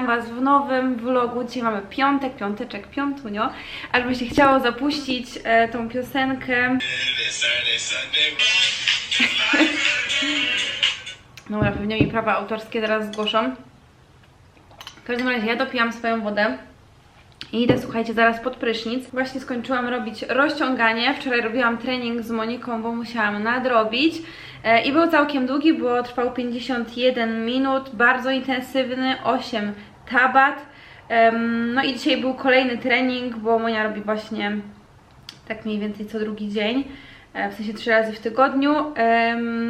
witam Was w nowym vlogu. Dzisiaj mamy piątek, piąteczek, piątunio. Aż mi się chciało zapuścić e, tą piosenkę. Dobra, pewnie mi prawa autorskie teraz zgłoszą. W każdym razie ja dopijam swoją wodę. I idę, słuchajcie, zaraz pod prysznic. Właśnie skończyłam robić rozciąganie. Wczoraj robiłam trening z Moniką, bo musiałam nadrobić. E, I był całkiem długi, bo trwał 51 minut, bardzo intensywny, 8 tabat. No i dzisiaj był kolejny trening, bo Monia robi właśnie tak mniej więcej co drugi dzień. e, W sensie trzy razy w tygodniu.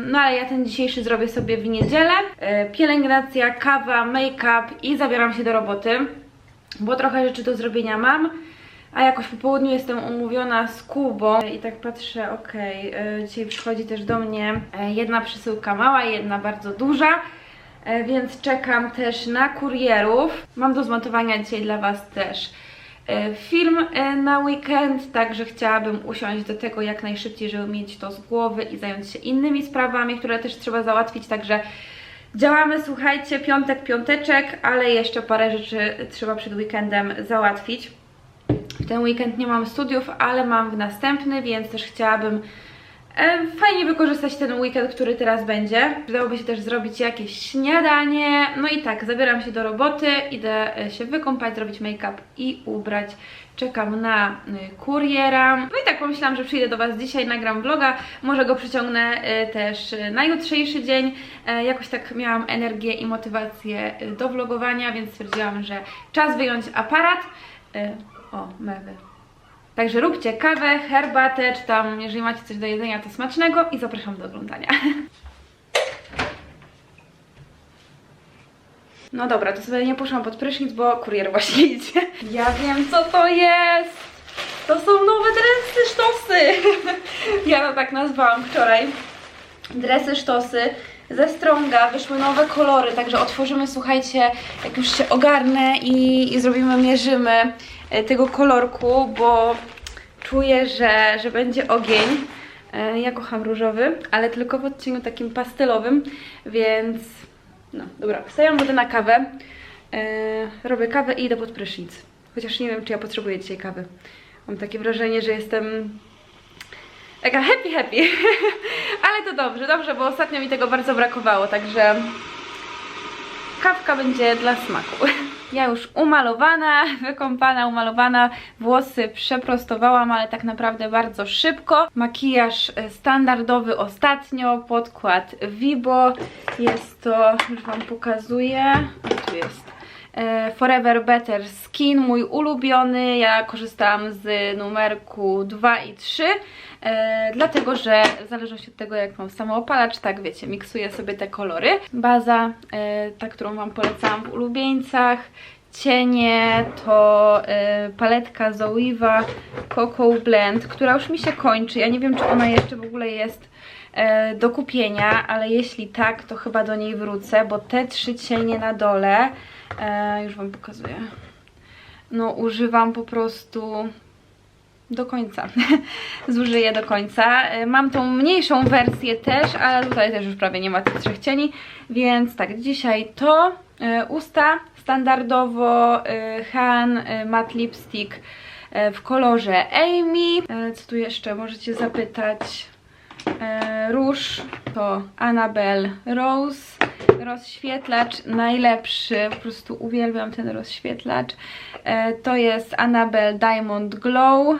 No ale ja ten dzisiejszy zrobię sobie w niedzielę. E, Pielęgnacja, kawa, make-up i zabieram się do roboty bo trochę rzeczy do zrobienia mam, a jakoś po południu jestem umówiona z Kubą i tak patrzę, okej, y, dzisiaj przychodzi też do mnie e, jedna przesyłka mała, jedna bardzo duża, e, więc czekam też na kurierów. Mam do zmontowania dzisiaj dla Was też e, film e, na weekend, także chciałabym usiąść do tego jak najszybciej, żeby mieć to z głowy i zająć się innymi sprawami, które też trzeba załatwić, także Działamy, słuchajcie, piątek, piąteczek, ale jeszcze parę rzeczy trzeba przed weekendem załatwić. W ten weekend nie mam studiów, ale mam w następny, więc też chciałabym fajnie wykorzystać ten weekend, który teraz będzie. Przydałoby się też zrobić jakieś śniadanie. No i tak, zabieram się do roboty, idę e, się wykąpać, zrobić make-up i ubrać. Czekam na y, kuriera. No i tak pomyślałam, że przyjdę do Was dzisiaj, nagram vloga. Może go przyciągnę y, też na jutrzejszy dzień. E, Jakoś tak miałam energię i motywację do vlogowania, więc stwierdziłam, że czas wyjąć aparat. O, mewy. Także róbcie kawę, herbatę, czy tam, jeżeli macie coś do jedzenia, to smacznego i zapraszam do oglądania. No dobra, to sobie nie poszłam pod prysznic, bo kurier właśnie idzie. Ja wiem, co to jest! To są nowe dresy, sztosy! Ja to tak nazwałam wczoraj. Dresy, sztosy ze Stronga, wyszły nowe kolory, także otworzymy, słuchajcie, jak już się ogarnę i, i zrobimy, mierzymy tego kolorku, bo czuję, że, że będzie ogień. E, Ja kocham różowy, ale tylko w odcieniu takim pastelowym, więc no, dobra, wstawiam wodę na kawę, e, robię kawę i idę pod prysznic. Chociaż nie wiem, czy ja potrzebuję dzisiaj kawy. Mam takie wrażenie, że jestem taka happy, happy. Ale to dobrze, dobrze, bo ostatnio mi tego bardzo brakowało, także kawka będzie dla smaku. Ja już umalowana, wykąpana, umalowana, włosy przeprostowałam, ale tak naprawdę bardzo szybko. Makijaż e, standardowy ostatnio, podkład Vibo. Jest to, już Wam pokazuję, o, tu jest. e, Forever Better Skin, mój ulubiony. Ja korzystałam z numerku 2 i 3, e, dlatego że w zależności od tego, jak mam samoopalacz, tak wiecie, miksuję sobie te kolory. Baza, e, ta, którą Wam polecałam w ulubieńcach. Cienie to e, paletka Zoewa Cocoa Blend, która już mi się kończy. Ja nie wiem, czy ona jeszcze w ogóle jest e, do kupienia, ale jeśli tak, to chyba do niej wrócę, bo te trzy cienie na dole, e, już Wam pokazuję, no używam po prostu do końca. Zużyję do końca. Mam tą mniejszą wersję też, ale tutaj też już prawie nie ma tych trzech cieni, więc tak, dzisiaj to e, usta standardowo e, Han e, Matte Lipstick w kolorze Amy. Co tu jeszcze możecie zapytać? Róż to Annabelle Rose. Rozświetlacz najlepszy, po prostu uwielbiam ten rozświetlacz. E, to jest Annabelle Diamond Glow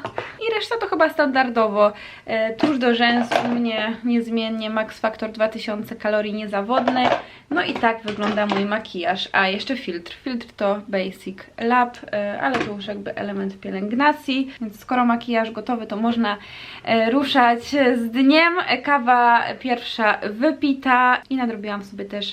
i reszta to chyba standardowo. E, tuż do rzęs u mnie niezmiennie Max Factor 2000 kalorii niezawodne. No i tak wygląda mój makijaż. A jeszcze filtr. Filtr to Basic Lab, e, ale to już jakby element pielęgnacji. Więc skoro makijaż gotowy, to można ruszać z dniem. Kawa pierwsza wypita i nadrobiłam sobie też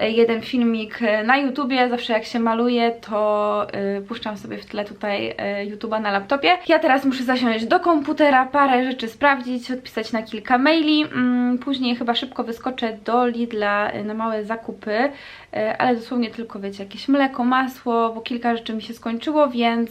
jeden filmik na YouTubie. Zawsze jak się maluje, to e, puszczam sobie w tle tutaj e, YouTube'a na laptopie. Ja teraz muszę zasiąść do komputera, parę rzeczy sprawdzić, odpisać na kilka maili. Mm, Później chyba szybko wyskoczę do Lidla e, na małe zakupy, ale dosłownie tylko wiecie, jakieś mleko, masło, bo kilka rzeczy mi się skończyło, więc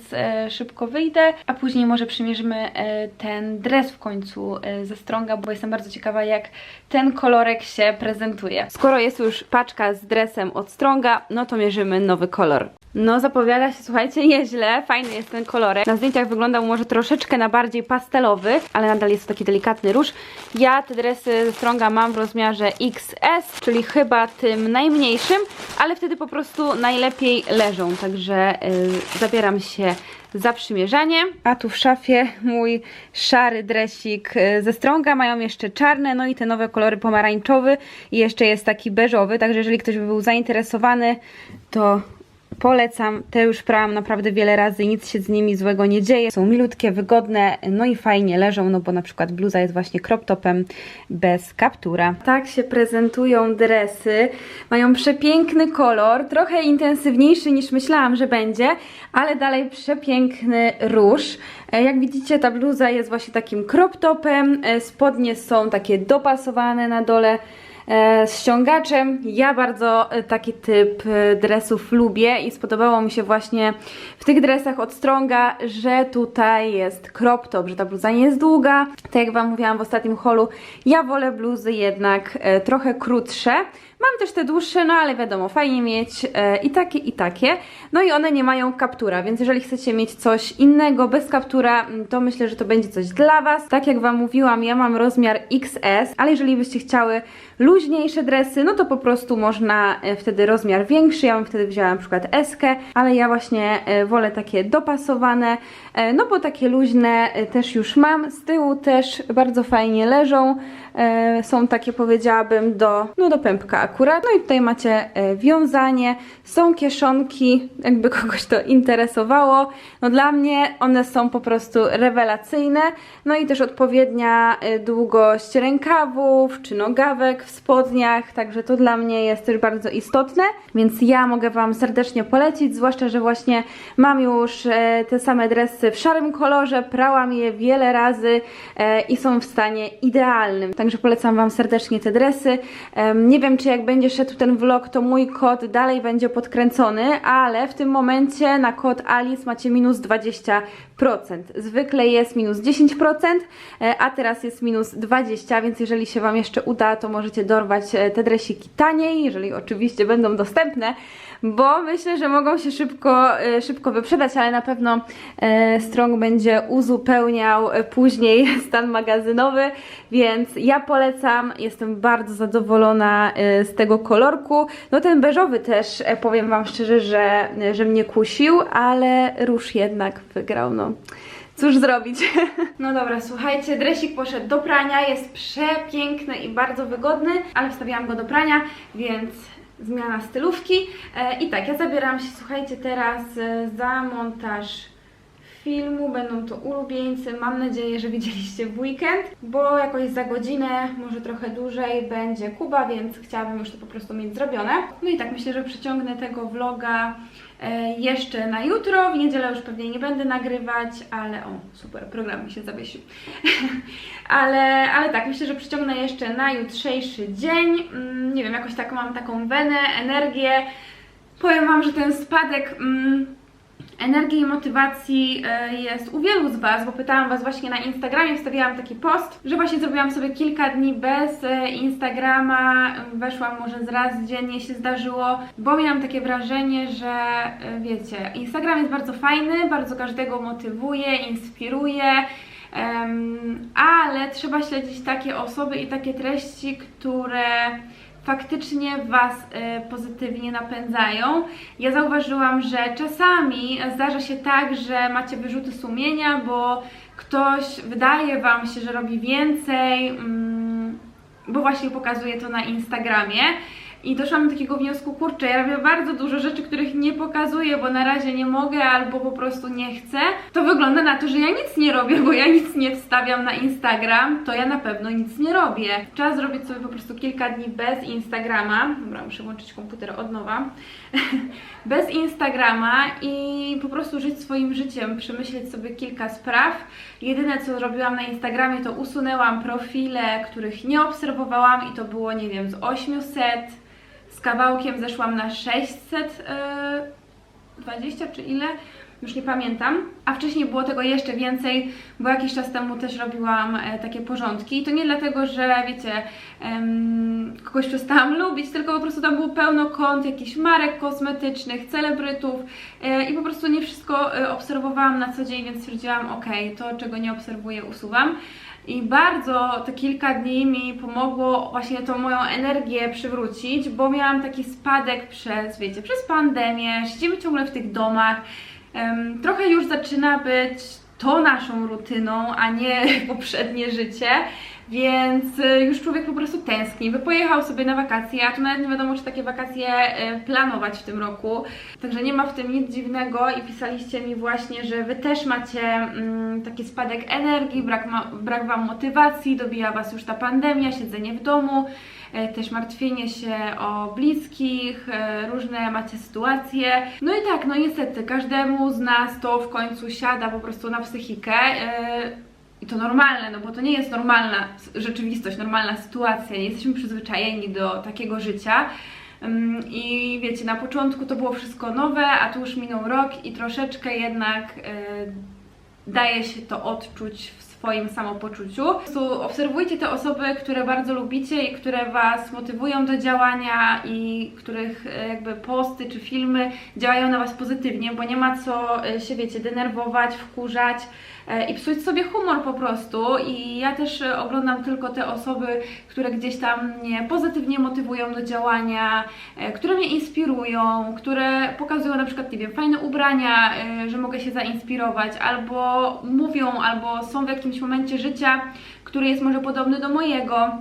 szybko wyjdę, a później może przymierzymy ten dres w końcu ze Stronga, bo jestem bardzo ciekawa jak ten kolorek się prezentuje. Skoro jest już paczka paczka z dresem od Stronga, no to mierzymy nowy kolor. No zapowiada się, słuchajcie, nieźle, fajny jest ten kolorek. Na zdjęciach wyglądał może troszeczkę na bardziej pastelowy, ale nadal jest to taki delikatny róż. Ja te dresy ze Stronga mam w rozmiarze XS, czyli chyba tym najmniejszym, ale wtedy po prostu najlepiej leżą, także yy, zabieram się za przymierzanie. A tu w szafie mój szary dresik y, ze Stronga, mają jeszcze czarne, no i te nowe kolory pomarańczowy i jeszcze jest taki beżowy, także jeżeli ktoś by był zainteresowany, to Polecam, te już prałam naprawdę wiele razy i nic się z nimi złego nie dzieje. Są milutkie, wygodne, no i fajnie leżą, no bo na przykład bluza jest właśnie crop topem bez kaptura. Tak się prezentują dresy. Mają przepiękny kolor, trochę intensywniejszy niż myślałam, że będzie, ale dalej przepiękny róż. E, Jak widzicie, ta bluza jest właśnie takim crop topem, e, spodnie są takie dopasowane na dole z ściągaczem. Ja bardzo e, taki typ e, dresów lubię i spodobało mi się właśnie w tych dresach od Stronga, że tutaj jest crop top, że ta bluza nie jest długa. Tak jak Wam mówiłam w ostatnim holu, ja wolę bluzy jednak e, trochę krótsze. Mam też te dłuższe, no ale wiadomo, fajnie mieć e, i takie, i takie. No i one nie mają kaptura, więc jeżeli chcecie mieć coś innego bez kaptura, mm, to myślę, że to będzie coś dla Was. Tak jak Wam mówiłam, ja mam rozmiar XS, ale jeżeli byście chciały luźniejsze dresy, no to po prostu można e, wtedy rozmiar większy. Ja bym wtedy wzięła na przykład S, ale ja właśnie e, wolę takie dopasowane, no bo takie luźne też już mam. Z tyłu też bardzo fajnie leżą. E, są takie powiedziałabym do, no do pępka akurat. No i tutaj macie e, wiązanie, są kieszonki, jakby kogoś to interesowało. No dla mnie one są po prostu rewelacyjne. No i też odpowiednia e, długość rękawów czy nogawek w spodniach, także to dla mnie jest też bardzo istotne, więc ja mogę Wam serdecznie polecić, zwłaszcza, że właśnie mam już te same dresy w szarym kolorze, prałam je wiele razy i są w stanie idealnym, także polecam Wam serdecznie te dresy. Nie wiem, czy jak będzie szedł ten vlog, to mój kod dalej będzie podkręcony, ale w tym momencie na kod Alice macie minus 20%. Zwykle jest minus 10%, e, a teraz jest minus 20%, więc jeżeli się Wam jeszcze uda, to możecie dorwać e, te dresiki taniej, jeżeli oczywiście będą dostępne, bo myślę, że mogą się szybko, e, szybko wyprzedać, ale na pewno Strong będzie uzupełniał później stan magazynowy, więc ja polecam, jestem bardzo zadowolona z tego kolorku. No ten beżowy też, powiem Wam szczerze, że, że mnie kusił, ale róż jednak wygrał, no. Cóż zrobić? No dobra, słuchajcie, dresik poszedł do prania, jest przepiękny i bardzo wygodny, ale wstawiałam go do prania, więc zmiana stylówki. E, I tak, ja zabieram się, słuchajcie, teraz za montaż filmu, będą to ulubieńcy, mam nadzieję, że widzieliście w weekend, bo jakoś za godzinę, może trochę dłużej będzie Kuba, więc chciałabym już to po prostu mieć zrobione. No i tak, myślę, że przyciągnę tego vloga e, jeszcze na jutro, w niedzielę już pewnie nie będę nagrywać, ale o, super, program mi się zawiesił. ale, ale tak, myślę, że przyciągnę jeszcze na jutrzejszy dzień, mm, nie wiem, jakoś tak mam taką wenę, energię, powiem Wam, że ten spadek... Mm, energii i motywacji e, jest u wielu z Was, bo pytałam Was właśnie na Instagramie, wstawiałam taki post, że właśnie zrobiłam sobie kilka dni bez e, Instagrama, weszłam może z raz dziennie się zdarzyło, bo miałam takie wrażenie, że e, wiecie, Instagram jest bardzo fajny, bardzo każdego motywuje, inspiruje, em, ale trzeba śledzić takie osoby i takie treści, które faktycznie Was e, pozytywnie napędzają. Ja zauważyłam, że czasami zdarza się tak, że macie wyrzuty sumienia, bo ktoś wydaje Wam się, że robi więcej, mm, bo właśnie pokazuje to na Instagramie. I doszłam do takiego wniosku, kurczę, ja robię bardzo dużo rzeczy, których nie pokazuję, bo na razie nie mogę albo po prostu nie chcę. To wygląda na to, że ja nic nie robię, bo ja nic nie wstawiam na Instagram, to ja na pewno nic nie robię. Czas zrobić sobie po prostu kilka dni bez Instagrama. Dobra, muszę włączyć komputer od nowa. bez Instagrama i po prostu żyć swoim życiem, przemyśleć sobie kilka spraw. Jedyne co robiłam na Instagramie to usunęłam profile, których nie obserwowałam i to było, nie wiem, z 800 z kawałkiem zeszłam na 620 czy ile. już nie pamiętam. A wcześniej było tego jeszcze więcej, bo jakiś czas temu też robiłam e, takie porządki. I to nie dlatego, że wiecie, kogoś przestałam lubić, tylko po prostu tam było pełno kont jakichś marek kosmetycznych, celebrytów e, i po prostu nie wszystko e, obserwowałam na co dzień, więc stwierdziłam, ok, to czego nie obserwuję usuwam. I bardzo te kilka dni mi pomogło właśnie tą moją energię przywrócić, bo miałam taki spadek przez, wiecie, przez pandemię, siedzimy ciągle w tych domach. Em, trochę już zaczyna być to naszą rutyną, a nie poprzednie życie, więc y, już człowiek po prostu tęskni, by pojechał sobie na wakacje, a tu nawet nie wiadomo, czy takie wakacje y, planować w tym roku. Także nie ma w tym nic dziwnego i pisaliście mi właśnie, że Wy też macie mm, taki spadek energii, brak, ma, brak Wam motywacji, dobija Was już ta pandemia, siedzenie w domu, e, też martwienie się o bliskich, różne macie sytuacje. No i tak, no niestety, każdemu z nas to w końcu siada po prostu na psychikę. To normalne, no bo to nie jest normalna rzeczywistość, normalna sytuacja, nie jesteśmy przyzwyczajeni do takiego życia. I wiecie, na początku to było wszystko nowe, a tu już minął rok i troszeczkę jednak y, daje się to odczuć w swoim samopoczuciu. Po prostu obserwujcie te osoby, które bardzo lubicie i które Was motywują do działania i których e, jakby posty czy filmy działają na Was pozytywnie, bo nie ma co e, się, wiecie, denerwować, wkurzać e, i psuć sobie humor po prostu. I ja też oglądam tylko te osoby, które gdzieś tam mnie pozytywnie motywują do działania, które mnie inspirują, które pokazują na przykład, nie wiem, fajne ubrania, że mogę się zainspirować, albo mówią, albo są w jakimś momencie życia, który jest może podobny do mojego.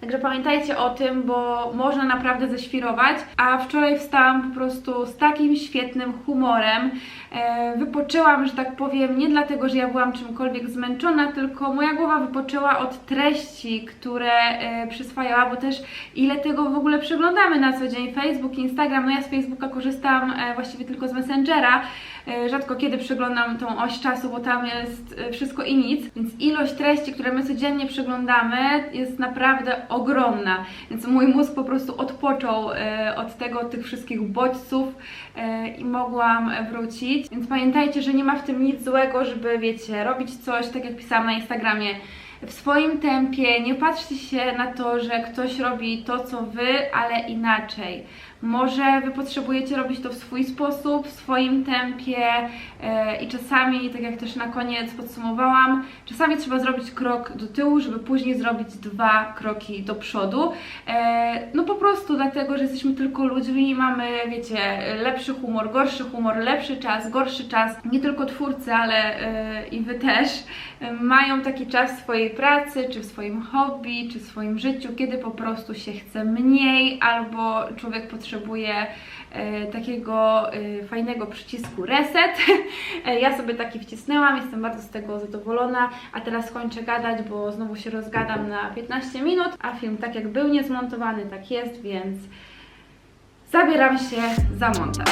Także pamiętajcie o tym, bo można naprawdę ześwirować. A wczoraj wstałam po prostu z takim świetnym humorem. E, wypoczęłam, że tak powiem, nie dlatego, że ja byłam czymkolwiek zmęczona, tylko moja głowa wypoczęła od treści, które e, przyswajała, bo też ile tego w ogóle przeglądamy na co dzień. Facebook, Instagram, no ja z Facebooka korzystam e, właściwie tylko z Messengera. E, Rzadko kiedy przeglądam tą oś czasu, bo tam jest e, wszystko i nic, więc ilość treści, które my codziennie przeglądamy jest naprawdę ogromna, więc mój mózg po prostu odpoczął e, od tego, od tych wszystkich bodźców i mogłam wrócić, więc pamiętajcie, że nie ma w tym nic złego, żeby wiecie, robić coś, tak jak pisałam na Instagramie, w swoim tempie, nie patrzcie się na to, że ktoś robi to, co wy, ale inaczej. Może wy potrzebujecie robić to w swój sposób, w swoim tempie i czasami, tak jak też na koniec podsumowałam, czasami trzeba zrobić krok do tyłu, żeby później zrobić dwa kroki do przodu. E, no po prostu dlatego, że jesteśmy tylko ludźmi mamy, wiecie, lepszy humor, gorszy humor, lepszy czas, gorszy czas. Nie tylko twórcy, ale e, i wy też e, mają taki czas w swojej pracy, czy w swoim hobby, czy w swoim życiu, kiedy po prostu się chce mniej, albo człowiek potrzebuje e, takiego e, fajnego przycisku reset. E, ja sobie taki wcisnęłam, jestem bardzo z tego zadowolona, a teraz kończę gadać, bo znowu się rozgadam na 15 minut, a film tak jak był niezmontowany, tak jest, więc zabieram się za montaż.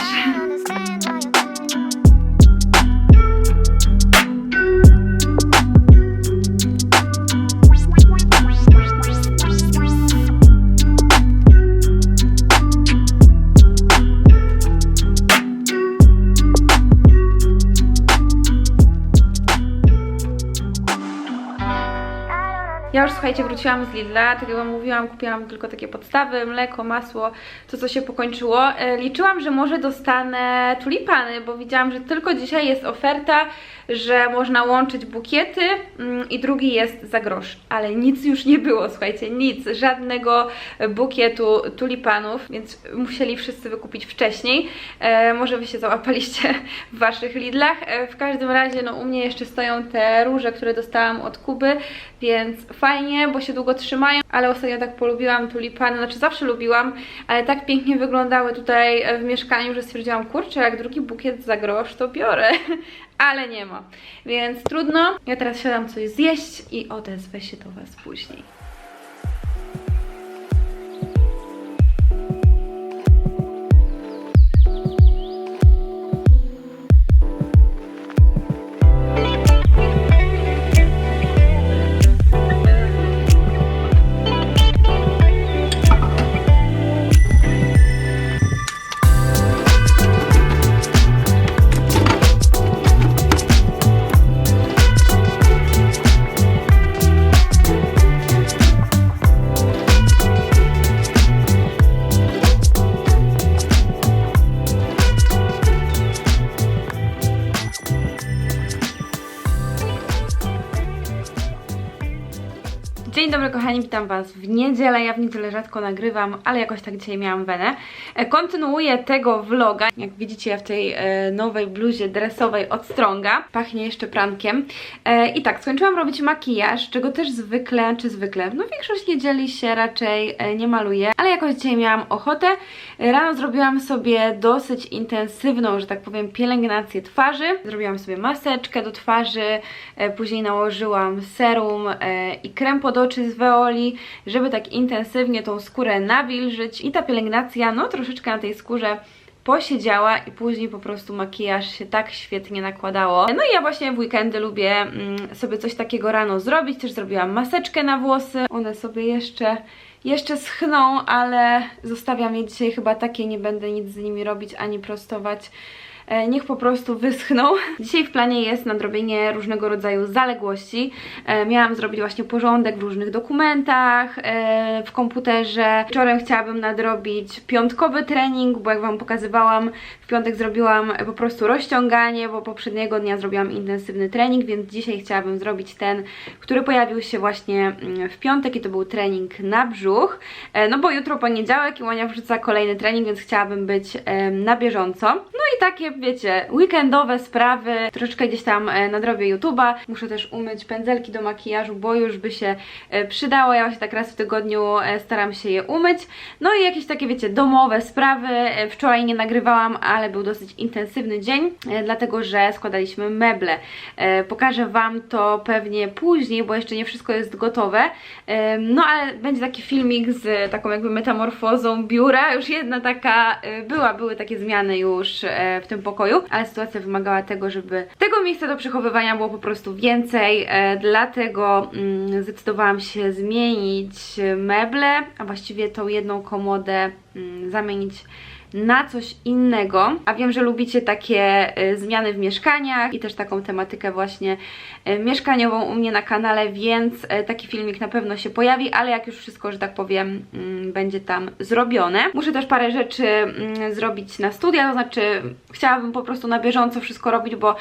Ja już słuchajcie, wróciłam z Lidla, tak jak wam mówiłam, kupiłam tylko takie podstawy, mleko, masło, to co się pokończyło. E, liczyłam, że może dostanę tulipany, bo widziałam, że tylko dzisiaj jest oferta, że można łączyć bukiety mm, i drugi jest za grosz, ale nic już nie było, słuchajcie, nic, żadnego bukietu tulipanów, więc musieli wszyscy wykupić wcześniej. E, może wy się załapaliście w waszych Lidlach. E, w każdym razie, no u mnie jeszcze stoją te róże, które dostałam od Kuby, więc fajnie, bo się długo trzymają, ale ostatnio tak polubiłam tulipany, znaczy zawsze lubiłam, ale tak pięknie wyglądały tutaj w mieszkaniu, że stwierdziłam, kurczę, jak drugi bukiet za grosz, to biorę, ale nie ma, więc trudno. Ja teraz siadam coś zjeść i odezwę się do Was później. Witam Was w niedzielę. Ja w niedzielę rzadko nagrywam, ale jakoś tak dzisiaj miałam wenę. E, Kontynuuję tego vloga. Jak widzicie, ja w tej e, nowej bluzie dresowej od Stronga. Pachnie jeszcze prankiem. E, I tak, skończyłam robić makijaż, czego też zwykle, czy zwykle, no większość niedzieli się raczej nie maluje, ale jakoś dzisiaj miałam ochotę. Rano zrobiłam sobie dosyć intensywną, że tak powiem, pielęgnację twarzy. Zrobiłam sobie maseczkę do twarzy, później nałożyłam serum i krem pod oczy z Veoli, żeby tak intensywnie tą skórę nawilżyć i ta pielęgnacja, no troszeczkę na tej skórze posiedziała i później po prostu makijaż się tak świetnie nakładało. No i ja właśnie w weekendy lubię mm, sobie coś takiego rano zrobić, też zrobiłam maseczkę na włosy, one sobie jeszcze jeszcze schną, ale zostawiam je dzisiaj chyba takie, nie będę nic z nimi robić ani prostować. E, Niech po prostu wyschną. Dzisiaj w planie jest nadrobienie różnego rodzaju zaległości. E, Miałam zrobić właśnie porządek w różnych dokumentach e, w komputerze. Wieczorem chciałabym nadrobić piątkowy trening, bo jak Wam pokazywałam, w piątek zrobiłam po prostu rozciąganie, bo poprzedniego dnia zrobiłam intensywny trening, więc dzisiaj chciałabym zrobić ten, który pojawił się właśnie mm, w piątek i to był trening na brzuch. No bo jutro poniedziałek i Łania wrzuca kolejny trening, więc chciałabym być na bieżąco. No i takie, wiecie, weekendowe sprawy. Troszeczkę gdzieś tam e, nadrobię YouTube'a. Muszę też umyć pędzelki do makijażu, bo już by się e, przydało. Ja właśnie tak raz w tygodniu e, staram się je umyć. No i jakieś takie, wiecie, domowe sprawy. Wczoraj nie nagrywałam, ale był dosyć intensywny dzień, dlatego że składaliśmy meble. Pokażę Wam to pewnie później, bo jeszcze nie wszystko jest gotowe. No ale będzie taki filmik z taką jakby metamorfozą biura. Już jedna taka była, były takie zmiany już w tym pokoju, ale sytuacja wymagała tego, żeby tego miejsca do przechowywania było po prostu więcej, e, dlatego mm, zdecydowałam się zmienić meble, a właściwie tą jedną komodę mm, zamienić na coś innego. A wiem, że lubicie takie y, zmiany w mieszkaniach i też taką tematykę właśnie y, mieszkaniową u mnie na kanale, więc y, taki filmik na pewno się pojawi, ale jak już wszystko, że tak powiem, mm, będzie tam zrobione. Muszę też parę rzeczy mm, zrobić na studia, to znaczy chciałabym po prostu na bieżąco wszystko robić, bo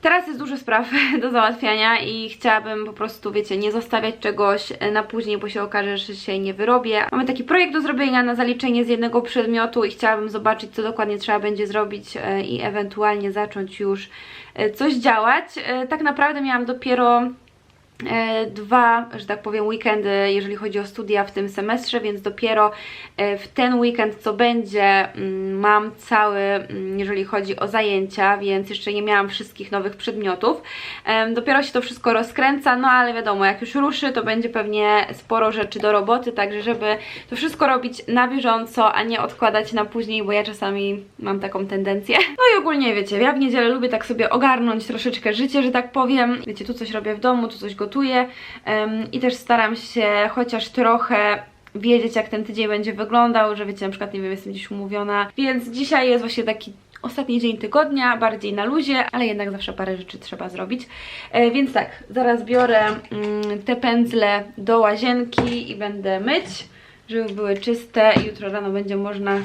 teraz jest dużo spraw do załatwiania i chciałabym po prostu, wiecie, nie zostawiać czegoś na później, bo się okaże, że się nie wyrobię. Mamy taki projekt do zrobienia na zaliczenie z jednego przedmiotu i chciałabym zobaczyć, co dokładnie trzeba będzie zrobić e, i ewentualnie zacząć już e, coś działać. E, Tak naprawdę miałam dopiero dwa, że tak powiem, weekendy, jeżeli chodzi o studia w tym semestrze, więc dopiero e, w ten weekend, co będzie, mm, mam cały, mm, jeżeli chodzi o zajęcia, więc jeszcze nie miałam wszystkich nowych przedmiotów. Dopiero się to wszystko rozkręca, no ale wiadomo, jak już ruszy, to będzie pewnie sporo rzeczy do roboty, także żeby to wszystko robić na bieżąco, a nie odkładać na później, bo ja czasami mam taką tendencję. No i ogólnie wiecie, ja w niedzielę lubię tak sobie ogarnąć troszeczkę życie, że tak powiem. Wiecie, tu coś robię w domu, tu coś gotuję i też staram się chociaż trochę wiedzieć, jak ten tydzień będzie wyglądał, że wiecie, na przykład, nie wiem, jestem gdzieś umówiona, więc dzisiaj jest właśnie taki ostatni dzień tygodnia, bardziej na luzie, ale jednak zawsze parę rzeczy trzeba zrobić. E, więc tak, zaraz biorę mm, te pędzle do łazienki i będę myć, żeby były czyste jutro rano będzie można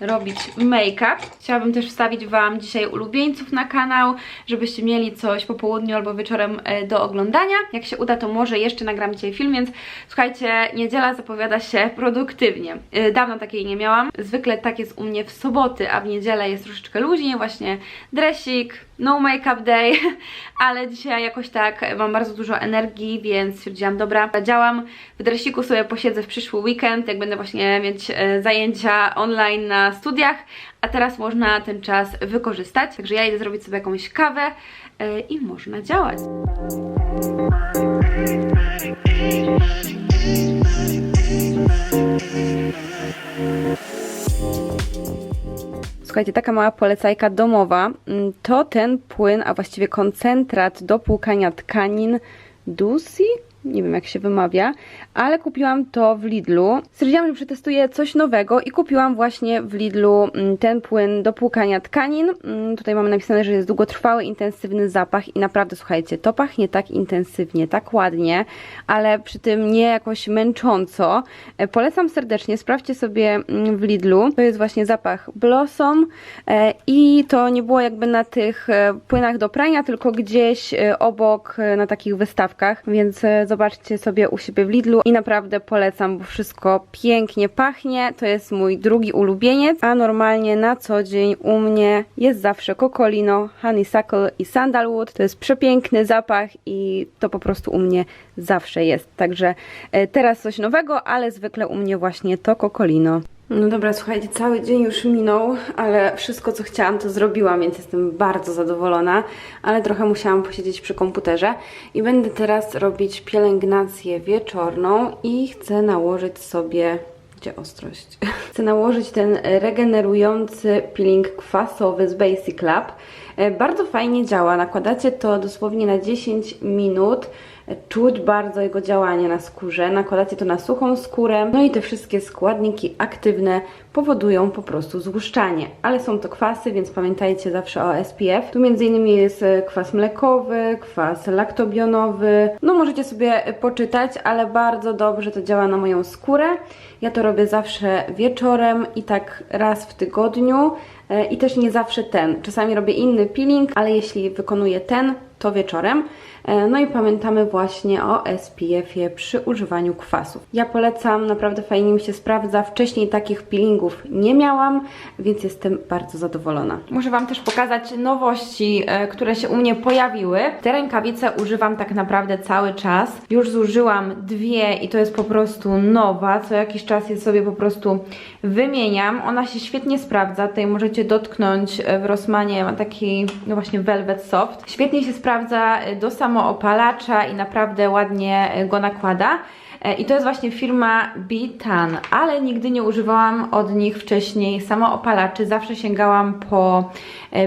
robić make-up. Chciałabym też wstawić Wam dzisiaj ulubieńców na kanał, żebyście mieli coś po południu albo wieczorem e, do oglądania. Jak się uda, to może jeszcze nagram dzisiaj film, więc słuchajcie, niedziela zapowiada się produktywnie. E, Dawno takiej nie miałam. Zwykle tak jest u mnie w soboty, a w niedzielę jest troszeczkę luźniej, właśnie dresik, no make-up day, ale dzisiaj jakoś tak mam bardzo dużo energii, więc stwierdziłam, dobra, działam. W dresiku sobie posiedzę w przyszły weekend, jak będę właśnie mieć e, zajęcia online na studiach, a teraz można ten czas wykorzystać. Także ja idę zrobić sobie jakąś kawę e, i można działać. Słuchajcie, taka mała polecajka domowa. Mm, To ten płyn, a właściwie koncentrat do płukania tkanin Dusi? Nie wiem jak się wymawia, ale kupiłam to w Lidlu. Stwierdziłam, że przetestuję coś nowego i kupiłam właśnie w Lidlu mm, ten płyn do płukania tkanin. Mm, Tutaj mamy napisane, że jest długotrwały, intensywny zapach i naprawdę słuchajcie, to pachnie tak intensywnie, tak ładnie, ale przy tym nie jakoś męcząco. E, Polecam serdecznie, sprawdźcie sobie mm, w Lidlu. To jest właśnie zapach Blossom e, i to nie było jakby na tych e, płynach do prania, tylko gdzieś obok na takich wystawkach, więc zobaczcie sobie u siebie w Lidlu i naprawdę polecam, bo wszystko pięknie pachnie. To jest mój drugi ulubieniec, a normalnie na co dzień u mnie jest zawsze Cocolino, Honeysuckle i Sandalwood. To jest przepiękny zapach i to po prostu u mnie zawsze jest. Także e, teraz coś nowego, ale zwykle u mnie właśnie to Cocolino. No dobra, słuchajcie, cały dzień już minął, ale wszystko co chciałam to zrobiłam, więc jestem bardzo zadowolona, ale trochę musiałam posiedzieć przy komputerze i będę teraz robić pielęgnację wieczorną i chcę nałożyć sobie gdzie ostrość? Chcę nałożyć ten regenerujący peeling kwasowy z Basic Lab. E, Bardzo fajnie działa. Nakładacie to dosłownie na 10 minut. Czuć bardzo jego działanie na skórze. Nakładacie to na suchą skórę. No i te wszystkie składniki aktywne powodują po prostu złuszczanie. Ale są to kwasy, więc pamiętajcie zawsze o SPF. Tu między innymi jest e, kwas mlekowy, kwas laktobionowy. No możecie sobie e, poczytać, ale bardzo dobrze to działa na moją skórę. Ja to robię zawsze wieczorem i tak raz w tygodniu. E, I też nie zawsze ten. Czasami robię inny peeling, ale jeśli wykonuję ten, to wieczorem. E, No i pamiętamy właśnie o SPF-ie przy używaniu kwasów. Ja polecam, naprawdę fajnie mi się sprawdza. Wcześniej takich peelingów nie miałam, więc jestem bardzo zadowolona. Muszę Wam też pokazać nowości, e, które się u mnie pojawiły. Te rękawice używam tak naprawdę cały czas. Już zużyłam dwie i to jest po prostu nowa. Co jakiś czas je sobie po prostu wymieniam. Ona się świetnie sprawdza. Tutaj możecie dotknąć e, w Rossmanie, ma taki no właśnie velvet soft. Świetnie się sprawdza do samoopalacza i naprawdę ładnie e, go nakłada. E, I to jest właśnie firma Bitan, ale nigdy nie używałam od nich wcześniej samoopalaczy. Zawsze sięgałam po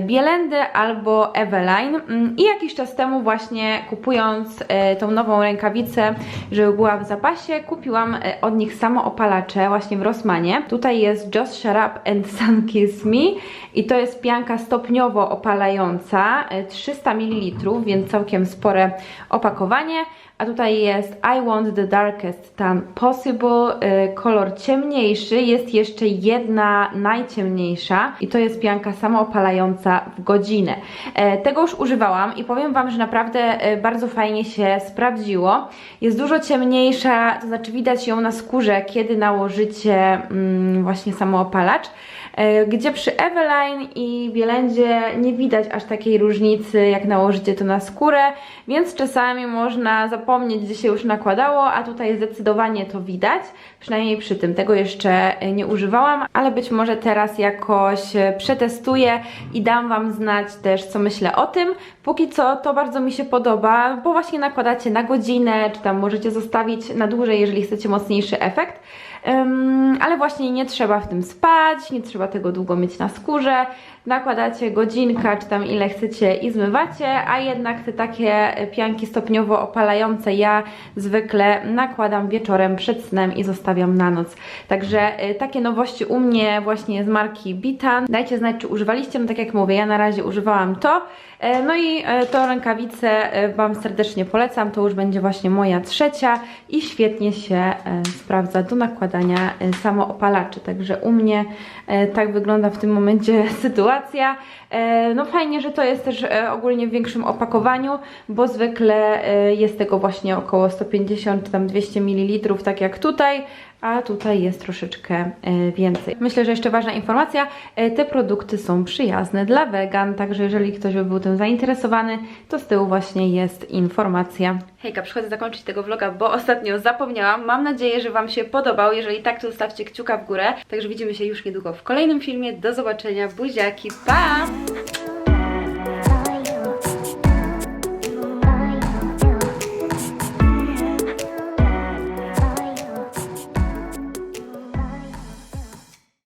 Bielendy albo Eveline. Mm, I jakiś czas temu właśnie kupując e, tą nową rękawicę, żeby była w zapasie, kupiłam e, od nich samoopalacze właśnie w Rossmanie. Tutaj jest Just Shut Up and Sun Kiss Me i to jest pianka stopniowo opalająca, e, 300 ml, więc całkiem spore opakowanie. A tutaj jest I want the darkest tan possible, kolor ciemniejszy, jest jeszcze jedna najciemniejsza i to jest pianka samoopalająca w godzinę. E, tego już używałam i powiem Wam, że naprawdę e, bardzo fajnie się sprawdziło. Jest dużo ciemniejsza, to znaczy widać ją na skórze, kiedy nałożycie mm, właśnie samoopalacz. E, gdzie przy Eveline i Bielendzie nie widać aż takiej różnicy, jak nałożycie to na skórę, więc czasami można zapomnieć, gdzie się już nakładało, a tutaj zdecydowanie to widać, przynajmniej przy tym. Tego jeszcze nie używałam, ale być może teraz jakoś e, przetestuję i dam Wam znać też, co myślę o tym. Póki co to bardzo mi się podoba, bo właśnie nakładacie na godzinę, czy tam możecie zostawić na dłużej, jeżeli chcecie mocniejszy efekt. Ale właśnie nie trzeba w tym spać, nie trzeba tego długo mieć na skórze. Nakładacie godzinka, czy tam ile chcecie i zmywacie, a jednak te takie pianki stopniowo opalające ja zwykle nakładam wieczorem przed snem i zostawiam na noc. Także y, takie nowości u mnie właśnie z marki Bitan. Dajcie znać, czy używaliście, no tak jak mówię, ja na razie używałam to. E, No i e, tą rękawicę e, Wam serdecznie polecam, to już będzie właśnie moja trzecia i świetnie się sprawdza do nakładania samoopalaczy, także u mnie tak wygląda w tym momencie sytuacja. E, No fajnie, że to jest też e, ogólnie w większym opakowaniu, bo zwykle e, jest tego właśnie około 150 czy tam 200 ml, tak jak tutaj, a tutaj jest troszeczkę e, więcej. Myślę, że jeszcze ważna informacja, e, te produkty są przyjazne dla wegan, także jeżeli ktoś by był tym zainteresowany, to z tyłu właśnie jest informacja. Hejka, przychodzę zakończyć tego vloga, bo ostatnio zapomniałam. Mam nadzieję, że Wam się podobał. Jeżeli tak, to zostawcie kciuka w górę. Także widzimy się już niedługo w kolejnym filmie. Do zobaczenia, buziaki, pa!